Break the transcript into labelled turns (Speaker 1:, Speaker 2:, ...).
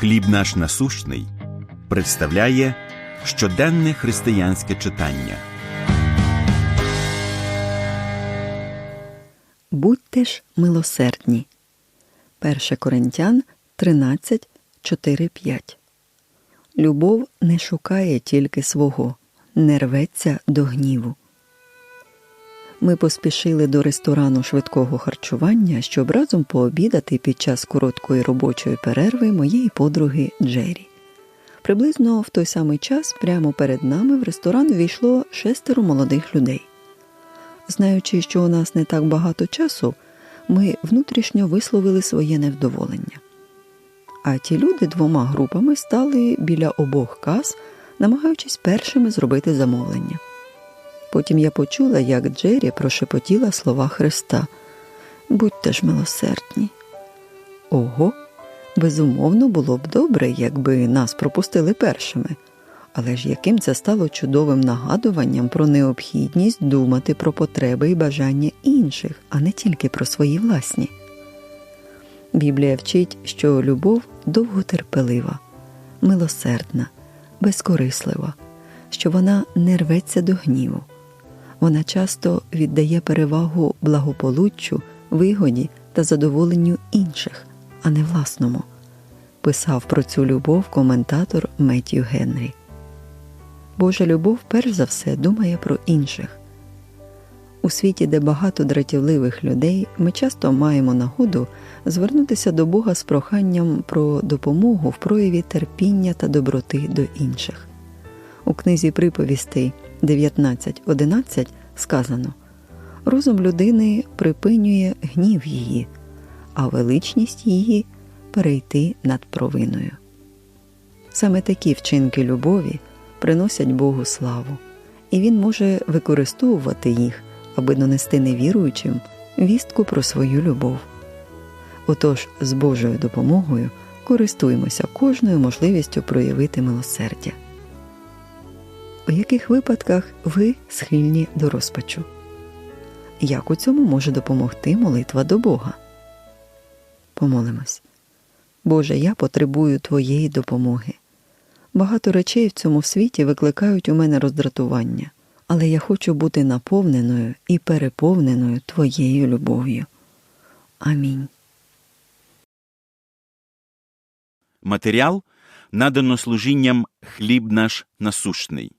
Speaker 1: Хліб наш насущний представляє щоденне християнське читання.
Speaker 2: Будьте ж милосердні. 1 Коринтян 13, 4, 5. Любов не шукає тільки свого, не рветься до гніву. Ми поспішили до ресторану швидкого харчування, щоб разом пообідати під час короткої робочої перерви моєї подруги Джері. Приблизно в той самий час прямо перед нами в ресторан увійшло шестеро молодих людей. Знаючи, що у нас не так багато часу, ми внутрішньо висловили своє невдоволення. А ті люди двома групами стали біля обох кас, намагаючись першими зробити замовлення. Потім я почула, як Джері прошепотіла слова Христа Будьте ж милосердні. Ого, безумовно, було б добре, якби нас пропустили першими. Але ж яким це стало чудовим нагадуванням про необхідність думати про потреби і бажання інших, а не тільки про свої власні. Біблія вчить, що любов довготерпелива, милосердна, безкорислива, що вона не рветься до гніву. Вона часто віддає перевагу благополуччю, вигоді та задоволенню інших, а не власному. Писав про цю любов коментатор Меттью Генрі. Божа любов перш за все думає про інших. У світі, де багато дратівливих людей, ми часто маємо нагоду звернутися до Бога з проханням про допомогу в прояві терпіння та доброти до інших. У книзі приповістей 19.11 сказано Розум людини припинює гнів її, а величність її перейти над провиною. Саме такі вчинки любові приносять Богу славу, і Він може використовувати їх, аби донести невіруючим вістку про свою любов. Отож, з Божою допомогою користуємося кожною можливістю проявити милосердя. У яких випадках ви схильні до розпачу? Як у цьому може допомогти молитва до Бога? Помолимось. Боже, я потребую Твоєї допомоги. Багато речей в цьому світі викликають у мене роздратування, але я хочу бути наповненою і переповненою Твоєю любов'ю. Амінь.
Speaker 1: Матеріал надано служінням хліб наш насущний.